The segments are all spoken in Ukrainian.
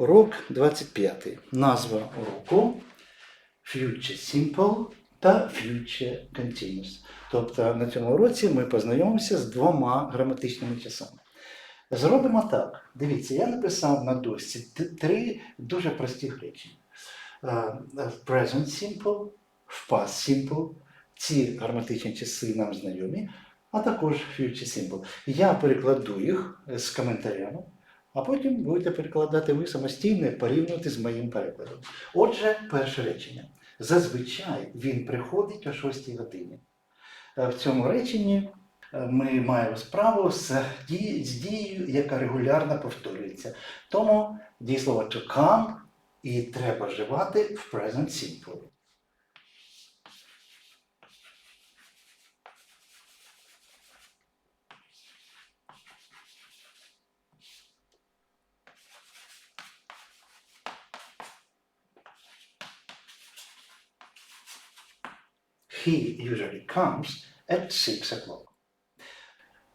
Урок 25. Назва уроку Future Simple та Future Continuous. Тобто на цьому уроці ми познайомимося з двома граматичними часами. Зробимо так. Дивіться, я написав на дошці т- три дуже прості речі. Е, Present Simple, в Past Simple. Ці граматичні часи нам знайомі, а також Future Simple. Я перекладу їх з коментарями, а потім будете перекладати ви самостійно порівнювати з моїм перекладом. Отже, перше речення. Зазвичай він приходить о 6 годині. Е, В цьому реченні е, ми маємо справу з дією, яка регулярно повторюється. Тому дієслово to come і треба вживати в present simple. Usually comes at 6 o'clock.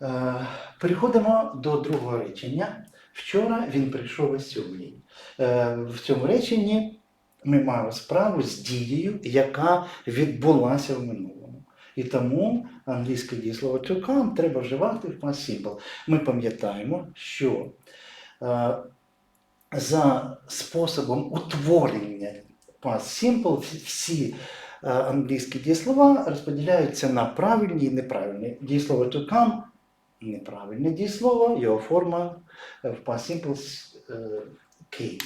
Е, Переходимо до другого речення. Вчора він прийшов о сьомій. Е, В цьому реченні ми маємо справу з дією, яка відбулася в минулому. І тому англійське дієслово to come треба вживати в past. Ми пам'ятаємо, що е, за способом утворення past simple всі- англійські дієслова розподіляються на правильні і неправильні. Дієслово to come неправильне дієслово, його форма е, в past simple е, came.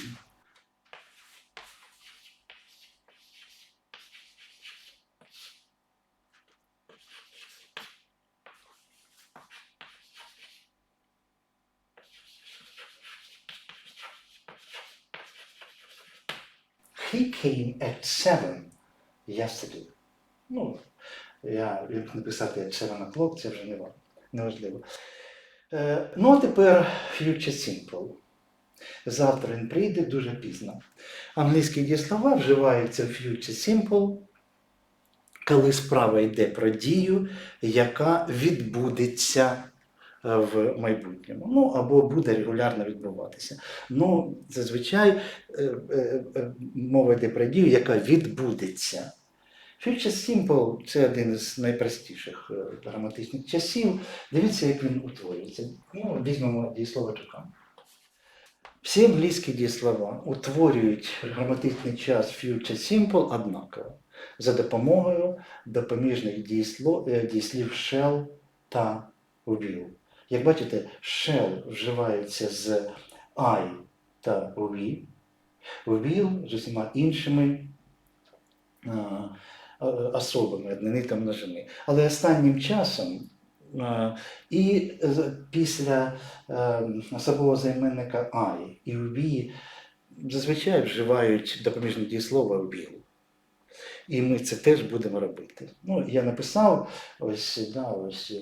He came at seven yesterday. Ну, я як написати at seven o'clock, це вже не ва- не важливо. Е, ну, а тепер future simple. Завтра він прийде дуже пізно. Англійські дієслова вживаються в future simple, коли справа йде про дію, яка відбудеться в майбутньому. Ну, або буде регулярно відбуватися. Ну, зазвичай е, е, е, мова йде про дію, яка відбудеться. Future Simple це один із найпростіших е, граматичних часів. Дивіться, як він утворюється. Ну, візьмемо дієслово to. Всі англійські дієслова утворюють граматичний час future simple однаково за допомогою допоміжних е, дієслів shall та will. Як бачите, shall вживається з I та we, will з усіма іншими особами однини та множини. Але останнім часом і після е, особового займенника I і we зазвичай вживають допоміжне дієслово will. І ми це теж будемо робити. Ну, я написав ось, да, ось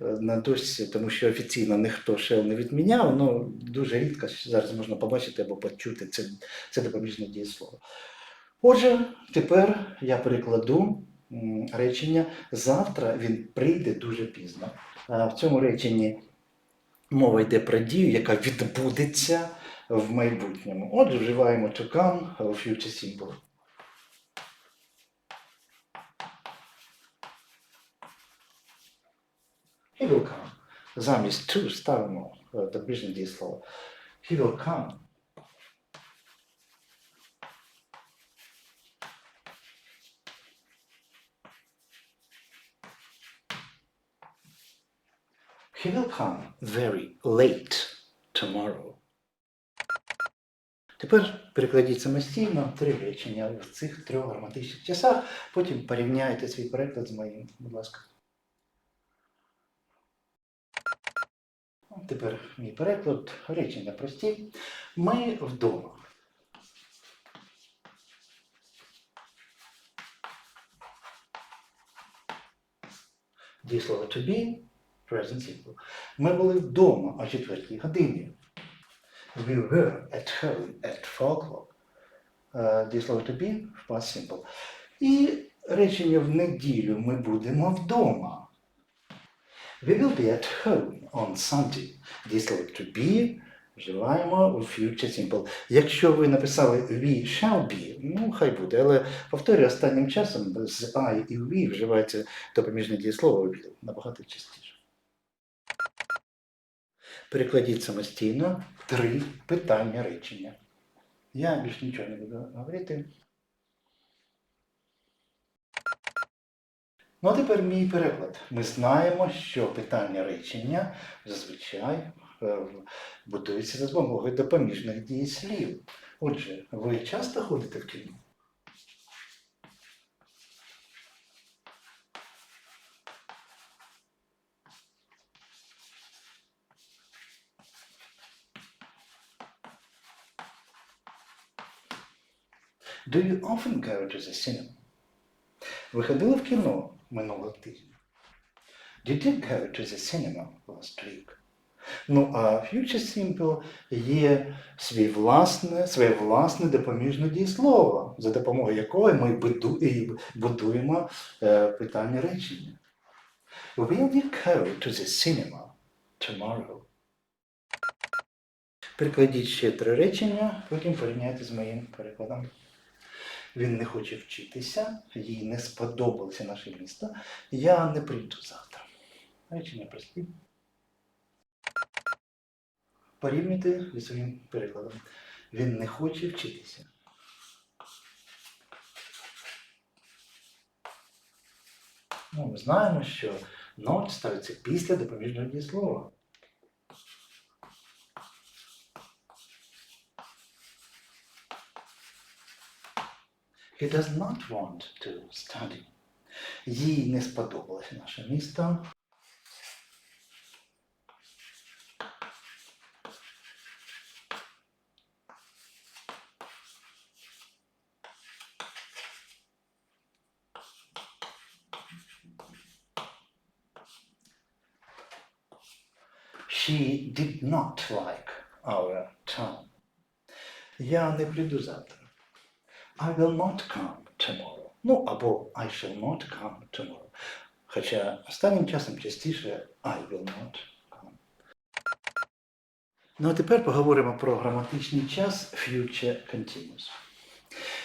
е, на дошці, тому що офіційно ніхто ще не відміняв, ну дуже рідко зараз можна побачити або почути це, це допоміжне дієслово. Отже, тепер я перекладу речення завтра він прийде дуже пізно. В цьому реченні мова йде про дію, яка відбудеться в майбутньому. Отже, вживаємо to come у future simple. He will come. Замість to ставимо е, допоміжне дієслово. He will come. He will come very late tomorrow. Тепер перекладіть самостійно три речення в цих трьох граматичних часах, потім порівняйте свій переклад з моїм, будь ласка. Тепер мій переклад, речення прості. Ми вдома. Дієслово to be, present simple. Ми були вдома о 4 годині. We were at home at 4 o'clock. Е, Дієслово to be past simple. І речення в неділю ми будемо вдома. We will be at home on Sunday. Дієслово to be вживаємо у future simple. Якщо ви написали we shall be, ну хай буде, але повторюю, останнім часом з I і we вживається допоміжне дієслово will набагато частіше. Перекладіть самостійно три питання речення. Я більш нічого не буду говорити. Ну, а тепер мій переклад. Ми знаємо, що питання речення зазвичай е, будується за допомогою допоміжних дієслів. Отже, ви часто ходите в кіно? Do you often go to the cinema? Ви ходили в кіно минулого тижня? Did you go to the cinema last week? Ну, а Future Simple є свій власне, своє власне допоміжне дієслово, за допомогою якого ми будуємо е, питання речення. Will you go to the cinema tomorrow? Перекладіть ще три речення, потім порівняйте з моїм перекладом. Він не хоче вчитися, їй не сподобалося наше місто. Я не прийду завтра. Речення прості. Порівнюйте зі своїм перекладом. Він не хоче вчитися. Ну, ми знаємо, що not ставиться після допоміжного дієслова. He does not want to study. Їй не сподобалося наше місто. She did not like our town. Я не прийду завтра. I will not come tomorrow. Ну, або I shall not come tomorrow. Хоча останнім часом частіше I will not come. Ну а тепер поговоримо про граматичний час future continuous.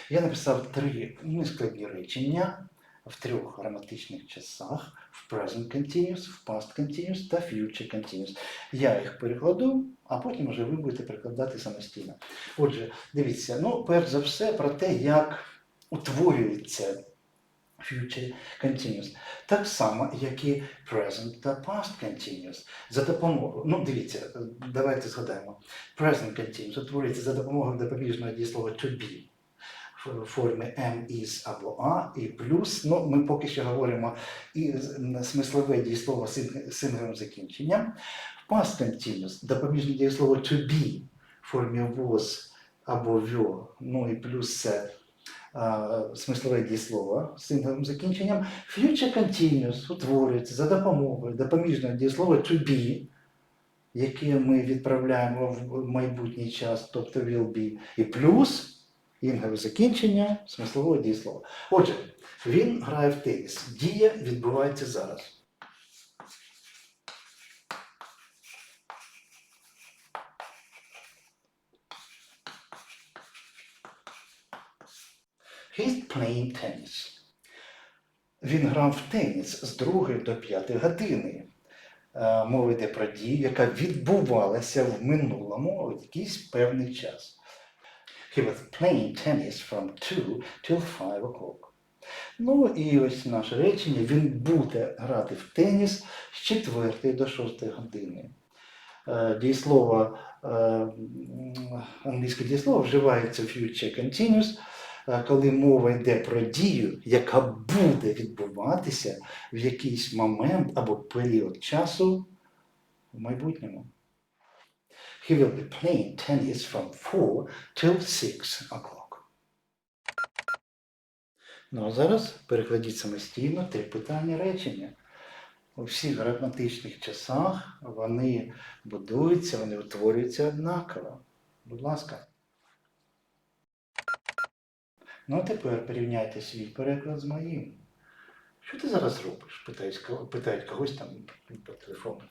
Я написав три нескладні речення в трьох граматичних часах: в present continuous, в past continuous та future continuous. Я їх перекладу, а потім вже ви будете перекладати самостійно. Отже, дивіться, ну, перш за все, про те, як утворюється future continuous. Так само, як і present та past continuous. За допомогою, ну, дивіться, давайте згадаємо. Present continuous утворюється за допомогою допоміжного дієслова to be формі am, is або a, і плюс, ну, ми поки що говоримо і смислове дієслово з синговим закінченням. В past continuous допоміжне дієслово to be в формі was або were, ну і плюс це смислове дієслово з синговим закінченням. Future continuous утворюється за допомогою допоміжного дієслова to be, яке ми відправляємо в майбутній час, тобто will be, і плюс інгове закінчення смислового дієслова. Отже, він грає в теніс. Дія відбувається зараз. He's playing tennis. Він грав в теніс з 2 до 5 години. Е, Мова йде про дію, яка відбувалася в минулому якийсь певний час. He was playing tennis from 2 till 5 o'clock. Ну і ось наше речення. Він буде грати в теніс з 4 до 6 години. Е, Дієслово, е, англійське дієслово вживається в future continuous, е, коли мова йде про дію, яка буде відбуватися в якийсь момент або період часу в майбутньому. He will be playing tennis from 4 till 6 o'clock. Ну а зараз перекладіть самостійно три питання речення. У всіх граматичних часах вони будуються, вони утворюються однаково. Будь ласка. Ну, а тепер порівняйте свій переклад з моїм. Що ти зараз робиш? Питають, питають когось там по телефону.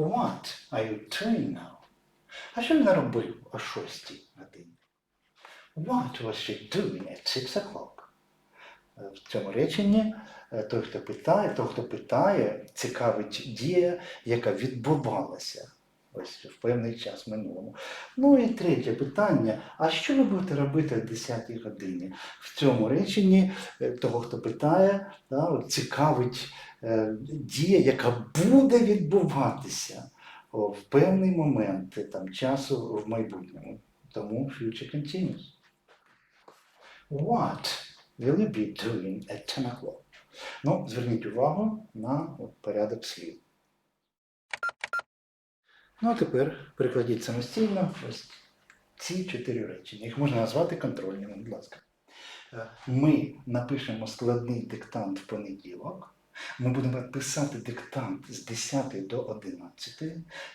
What are you doing now? А що він робив о 6 годині? What was she doing at 6 o'clock? Е, В цьому реченні е, той, хто питає, той, хто питає, цікавить дія, яка відбувалася ось в певний час минулому. Ну і третє питання: а що ви будете робити о 10 годині? В цьому реченні е, того, хто питає, да, цікавить дія, яка буде відбуватися в певний момент е, там, часу в майбутньому. Тому future continuous. What will you be doing at 10 o'clock? Ну, зверніть увагу на порядок слів. Ну, а тепер прикладіть самостійно ось ці чотири речення. Їх можна назвати контрольними, будь ласка. Е, Ми напишемо складний диктант в понеділок. Ми будемо писати диктант з 10 до 11.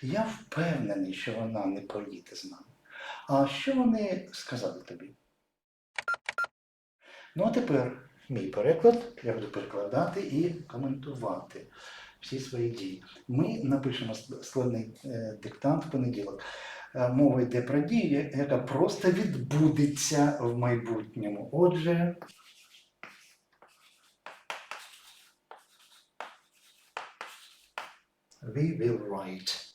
Я впевнений, що вона не поїде з нами. А що вони сказали тобі? Ну, а тепер мій переклад. Я буду перекладати і коментувати всі свої дії. Ми напишемо складний е, диктант в понеділок. Е, Мова йде про дію, яка просто відбудеться в майбутньому. Отже, we will write.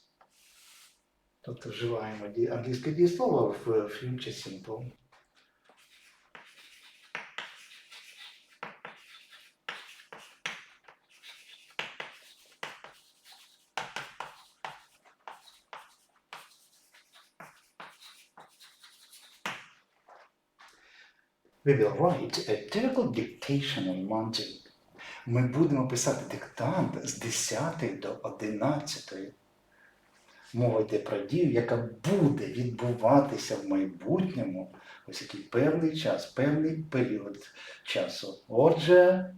Тобто вживаємо ді- англійське дієслово в future simple. We will write a typical dictation on Monday. Ми будемо писати диктант з 10 до 11. Мова йде про дію, яка буде відбуватися в майбутньому, ось який певний час, певний період часу. Отже,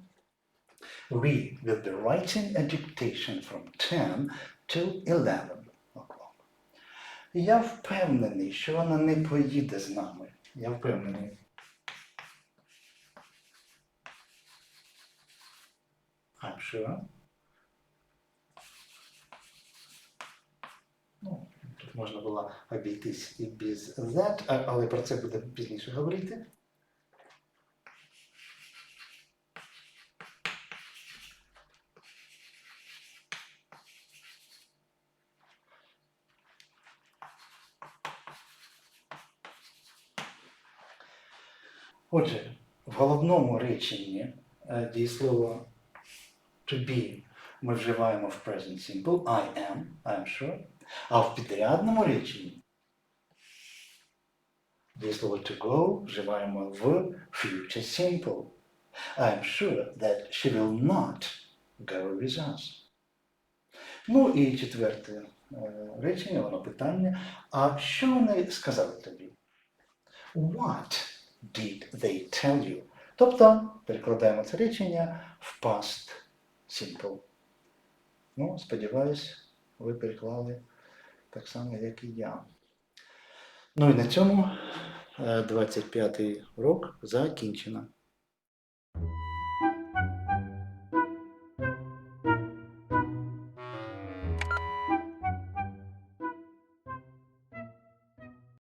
we will be writing a dictation from 10 till 11 o'clock. Я впевнений, що вона не поїде з нами. Я впевнений. I'm. Ну, тут можна було обійтись і без that, але про це буде пізніше говорити. Отже, в головному реченні е, дієслово to be ми вживаємо в present simple I am, I'm sure. А в підрядному реченні дієслово to go вживаємо в future simple. I'm sure that she will not go with us. Ну і четверте е, речення, воно питання. А що вони сказали тобі? What did they tell you? Тобто перекладаємо це речення в past simple. Ну, сподіваюсь, ви переклали так само, як і я. Ну і на цьому е, 25-й урок закінчено.